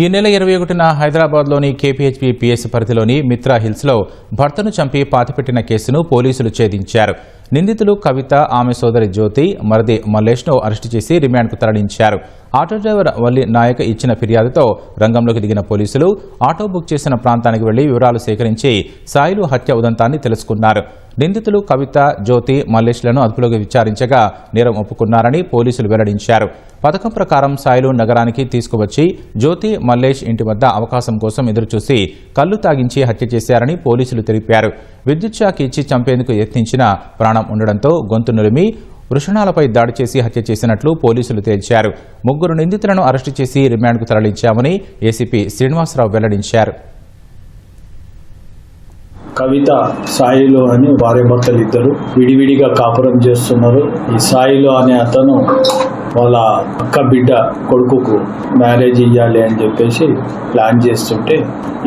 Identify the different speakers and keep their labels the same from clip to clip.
Speaker 1: ఈ నెల ఇరవై ఒకటిన హైదరాబాద్లోని కేపీహెచ్పీ పిఎస్ పరిధిలోని మిత్రా హిల్స్లో భర్తను చంపి పాతిపెట్టిన కేసును పోలీసులు ఛేదించారు. నిందితులు కవిత ఆమె సోదరి జ్యోతి మరది మల్లేష్ను అరెస్టు చేసి రిమాండ్కు తరలించారు. ఆటో డ్రైవర్ వల్లి నాయక్ ఇచ్చిన ఫిర్యాదుతో రంగంలోకి దిగిన పోలీసులు ఆటో బుక్ చేసిన ప్రాంతానికి వెళ్ళి వివరాలు సేకరించి సాయిలు హత్య ఉదంతాన్ని తెలుసుకున్నారు. నిందితులు కవిత జ్యోతి మల్లేష్లను అదుపులోకి విచారించగా నేరం ఒప్పుకున్నారని పోలీసులు వెల్లడించారు. పథకం ప్రకారం సాయిలు నగరానికి తీసుకువచ్చి జ్యోతి మల్లేష్ ఇంటి వద్ద అవకాశం కోసం ఎదురుచూసి కళ్ళు తాగించి హత్య చేశారని పోలీసులు తెలిపారు. విద్యుత్ షాక్ ఇచ్చి చంపేందుకు యత్నించిన ప్రాణ ఉండడంతో గొంతు నులిమి వృషణాలపై దాడి చేసి హత్య చేసినట్లు పోలీసులు తేల్చారు. ముగ్గురు నిందితులను అరెస్టు చేసి రిమాండ్కు తరలించామని ఏసీపీ శ్రీనివాసరావు వెల్లడించారు.
Speaker 2: కవిత సాయిలో అని భార్య భర్తలు ఇద్దరు విడివిడిగా కాపురం చేస్తున్నారు. ఈ సాయిలో అనే అతను వాళ్ళ అక్క బిడ్డ కొడుకుకు మ్యారేజ్ ఇవ్వాలి అని చెప్పేసి ప్లాన్ చేస్తుంటే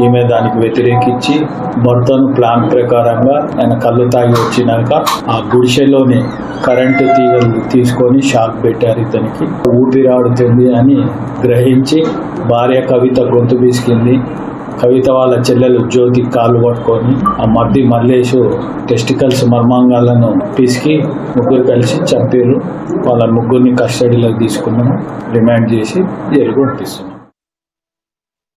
Speaker 2: ఈమె దానికి వ్యతిరేకించి భర్తను ప్లాన్ ప్రకారంగా ఆయన కళ్ళు తాగి వచ్చినాక ఆ గుడిసెలోనే కరెంటు తీగలు తీసుకొని షాక్ పెట్టారు ఇతనికి. ఊపిరాడుతుంది అని గ్రహించి భార్య కవిత గొంతు పిసికింది కవిత వాళ్ళ చెల్లెలు జ్యోతి కాలు పట్టుకొని ఆ మద్ది మల్లేషు టెస్టికల్స్ మర్మాంగాలను పిసికి ముగ్గురు కలిసి చంపారు వాళ్ళ ముగ్గురిని కస్టడీలోకి తీసుకున్నాము. రిమాండ్ చేసి జైలుకు పంపిస్తున్నాం.